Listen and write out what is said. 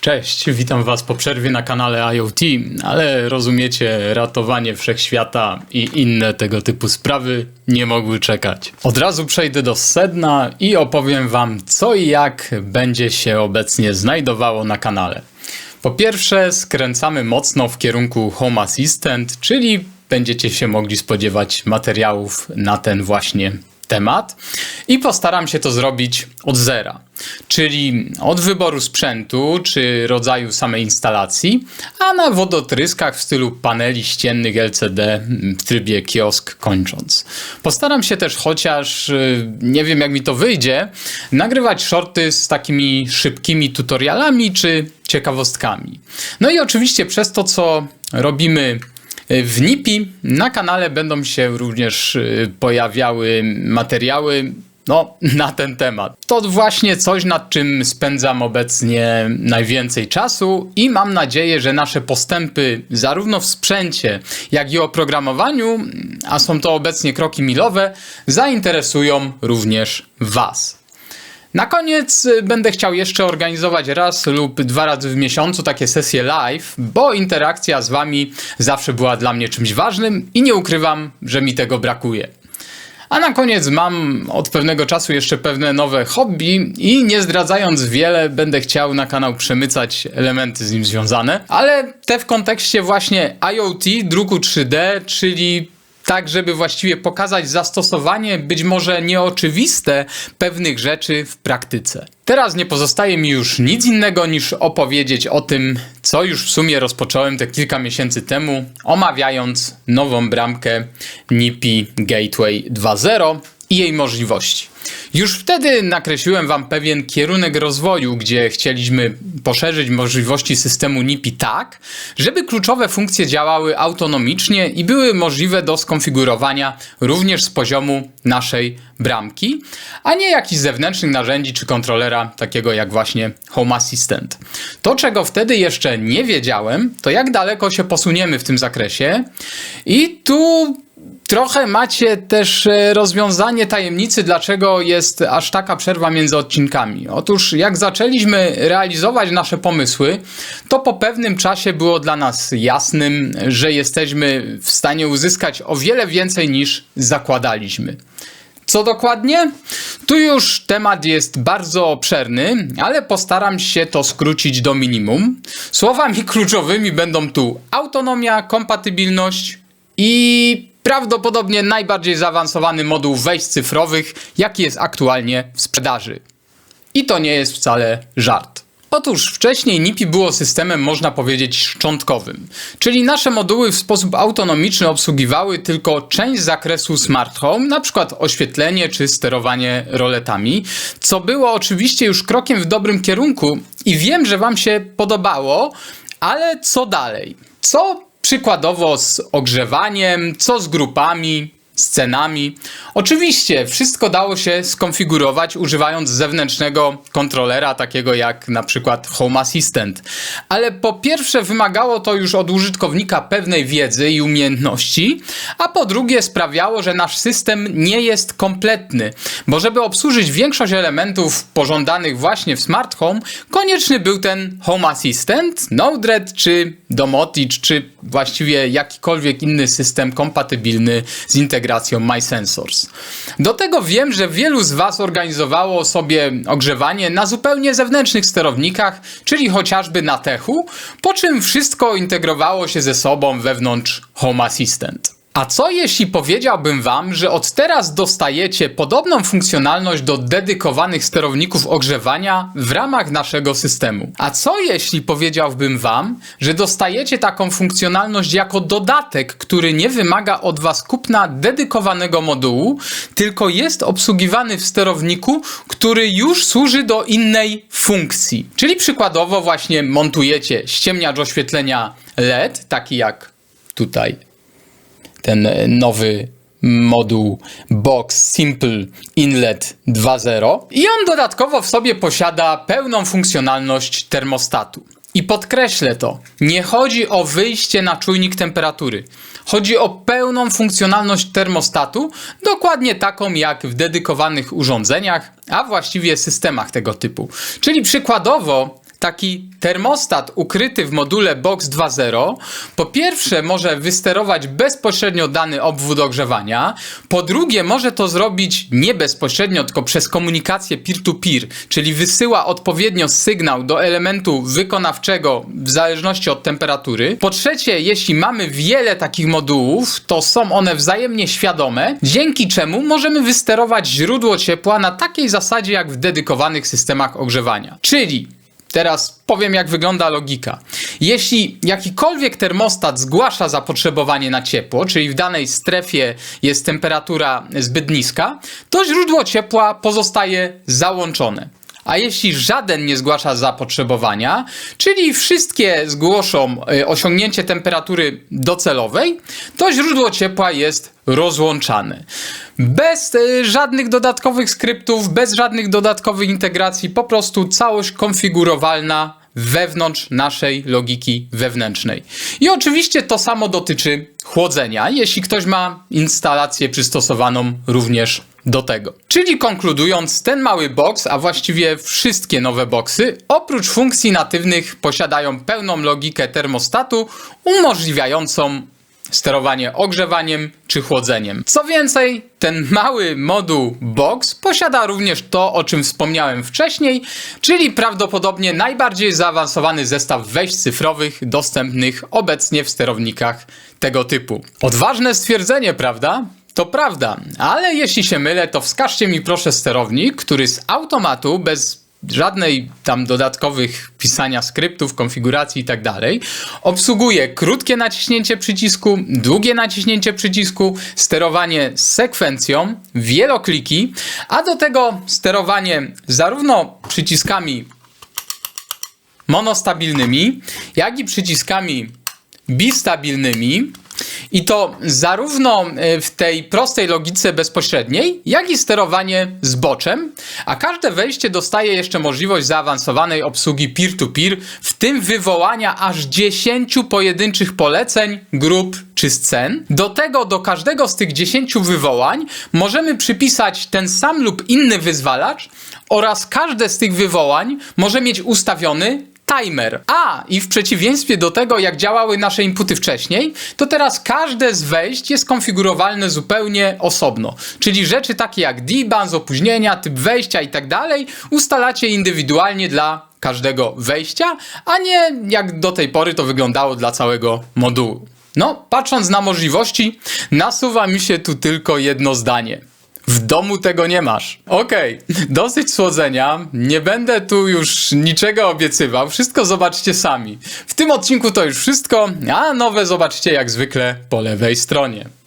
Cześć, witam Was po przerwie na kanale IoT, ale rozumiecie, ratowanie wszechświata i inne tego typu sprawy nie mogły czekać. Od razu przejdę do sedna i opowiem Wam, co i jak będzie się obecnie znajdowało na kanale. Po pierwsze, skręcamy mocno w kierunku Home Assistant, czyli będziecie się mogli spodziewać materiałów na ten właśnie temat i postaram się to zrobić od zera, czyli od wyboru sprzętu czy rodzaju samej instalacji, a na wodotryskach w stylu paneli ściennych LCD w trybie kiosk kończąc. Postaram się też chociaż, y, nie wiem jak mi to wyjdzie, nagrywać shorty z takimi szybkimi tutorialami czy ciekawostkami. No i oczywiście przez to, co robimy w NIPI na kanale będą się również y, pojawiały materiały no, na ten temat. To właśnie coś, nad czym spędzam obecnie najwięcej czasu i mam nadzieję, że nasze postępy zarówno w sprzęcie, jak i oprogramowaniu, a są to obecnie kroki milowe, zainteresują również Was. Na koniec y, będę chciał jeszcze organizować raz lub dwa razy w miesiącu takie sesje live, bo interakcja z Wami zawsze była dla mnie czymś ważnym i nie ukrywam, że mi tego brakuje. A na koniec mam od pewnego czasu jeszcze pewne nowe hobby i nie zdradzając wiele, będę chciał na kanał przemycać elementy z nim związane, ale te w kontekście właśnie IoT, druku 3D, czyli tak, żeby właściwie pokazać zastosowanie być może nieoczywiste pewnych rzeczy w praktyce. Teraz nie pozostaje mi już nic innego niż opowiedzieć o tym, co już w sumie rozpocząłem te kilka miesięcy temu, omawiając nową bramkę NIPI Gateway 2.0 i jej możliwości. Już wtedy nakreśliłem Wam pewien kierunek rozwoju, gdzie chcieliśmy poszerzyć możliwości systemu NIPI tak, żeby kluczowe funkcje działały autonomicznie i były możliwe do skonfigurowania również z poziomu naszej bramki, a nie jakichś zewnętrznych narzędzi czy kontrolera, takiego jak właśnie Home Assistant. To, czego wtedy jeszcze nie wiedziałem, to jak daleko się posuniemy w tym zakresie i tu Trochę macie też e, rozwiązanie tajemnicy, dlaczego jest aż taka przerwa między odcinkami. Otóż, jak zaczęliśmy realizować nasze pomysły, to po pewnym czasie było dla nas jasnym, że jesteśmy w stanie uzyskać o wiele więcej niż zakładaliśmy. Co dokładnie? Tu już temat jest bardzo obszerny, ale postaram się to skrócić do minimum. Słowami kluczowymi będą tu autonomia, kompatybilność i prawdopodobnie najbardziej zaawansowany moduł wejść cyfrowych, jaki jest aktualnie w sprzedaży. I to nie jest wcale żart. Otóż wcześniej NIPI było systemem, można powiedzieć, szczątkowym, czyli nasze moduły w sposób autonomiczny obsługiwały tylko część zakresu smart home, przykład oświetlenie czy sterowanie roletami, co było oczywiście już krokiem w dobrym kierunku i wiem, że Wam się podobało, ale co dalej? Co Przykładowo z ogrzewaniem, co z grupami, scenami. Oczywiście wszystko dało się skonfigurować używając zewnętrznego kontrolera, takiego jak na przykład Home Assistant. Ale po pierwsze wymagało to już od użytkownika pewnej wiedzy i umiejętności, a po drugie sprawiało, że nasz system nie jest kompletny, bo żeby obsłużyć większość elementów pożądanych właśnie w Smart Home, konieczny był ten Home Assistant, Node-RED czy Domotic, czy właściwie jakikolwiek inny system kompatybilny z integracją MySensors. Do tego wiem, że wielu z Was organizowało sobie ogrzewanie na zupełnie zewnętrznych sterownikach, czyli chociażby na techu, po czym wszystko integrowało się ze sobą wewnątrz Home Assistant. A co jeśli powiedziałbym Wam, że od teraz dostajecie podobną funkcjonalność do dedykowanych sterowników ogrzewania w ramach naszego systemu? A co jeśli powiedziałbym Wam, że dostajecie taką funkcjonalność jako dodatek, który nie wymaga od Was kupna dedykowanego modułu, tylko jest obsługiwany w sterowniku, który już służy do innej funkcji? Czyli przykładowo właśnie montujecie ściemniacz oświetlenia LED, taki jak tutaj ten nowy moduł Box Simple Inlet 2.0 i on dodatkowo w sobie posiada pełną funkcjonalność termostatu. I podkreślę to, nie chodzi o wyjście na czujnik temperatury. Chodzi o pełną funkcjonalność termostatu, dokładnie taką jak w dedykowanych urządzeniach, a właściwie systemach tego typu. Czyli przykładowo taki termostat ukryty w module Box 2.0 po pierwsze może wysterować bezpośrednio dany obwód ogrzewania, po drugie może to zrobić nie bezpośrednio, tylko przez komunikację peer-to-peer, czyli wysyła odpowiednio sygnał do elementu wykonawczego w zależności od temperatury. Po trzecie, jeśli mamy wiele takich modułów, to są one wzajemnie świadome, dzięki czemu możemy wysterować źródło ciepła na takiej zasadzie jak w dedykowanych systemach ogrzewania. Czyli Teraz powiem, jak wygląda logika. Jeśli jakikolwiek termostat zgłasza zapotrzebowanie na ciepło, czyli w danej strefie jest temperatura zbyt niska, to źródło ciepła pozostaje załączone. A jeśli żaden nie zgłasza zapotrzebowania, czyli wszystkie zgłoszą y, osiągnięcie temperatury docelowej, to źródło ciepła jest rozłączane. Bez y, żadnych dodatkowych skryptów, bez żadnych dodatkowych integracji, po prostu całość konfigurowalna wewnątrz naszej logiki wewnętrznej. I oczywiście to samo dotyczy chłodzenia, jeśli ktoś ma instalację przystosowaną również do tego. Czyli konkludując, ten mały box, a właściwie wszystkie nowe boxy, oprócz funkcji natywnych posiadają pełną logikę termostatu umożliwiającą sterowanie ogrzewaniem czy chłodzeniem. Co więcej, ten mały moduł Box posiada również to, o czym wspomniałem wcześniej, czyli prawdopodobnie najbardziej zaawansowany zestaw wejść cyfrowych dostępnych obecnie w sterownikach tego typu. Odważne stwierdzenie, prawda? To prawda, ale jeśli się mylę, to wskażcie mi proszę sterownik, który z automatu bez żadnej tam dodatkowych pisania skryptów, konfiguracji i tak dalej. Obsługuje krótkie naciśnięcie przycisku, długie naciśnięcie przycisku, sterowanie sekwencją, wielokliki, a do tego sterowanie zarówno przyciskami monostabilnymi, jak i przyciskami bistabilnymi. I to zarówno e, w tej prostej logice bezpośredniej, jak i sterowanie zboczem, a każde wejście dostaje jeszcze możliwość zaawansowanej obsługi peer-to-peer, w tym wywołania aż 10 pojedynczych poleceń, grup czy scen. Do tego, do każdego z tych 10 wywołań możemy przypisać ten sam lub inny wyzwalacz oraz każde z tych wywołań może mieć ustawiony timer. A, i w przeciwieństwie do tego, jak działały nasze inputy wcześniej, to teraz każde z wejść jest konfigurowalne zupełnie osobno. Czyli rzeczy takie jak debans, opóźnienia, typ wejścia i tak ustalacie indywidualnie dla każdego wejścia, a nie jak do tej pory to wyglądało dla całego modułu. No, patrząc na możliwości, nasuwa mi się tu tylko jedno zdanie. W domu tego nie masz. Okej, dosyć słodzenia. Nie będę tu już niczego obiecywał. Wszystko zobaczcie sami. W tym odcinku to już wszystko, a nowe zobaczcie jak zwykle po lewej stronie.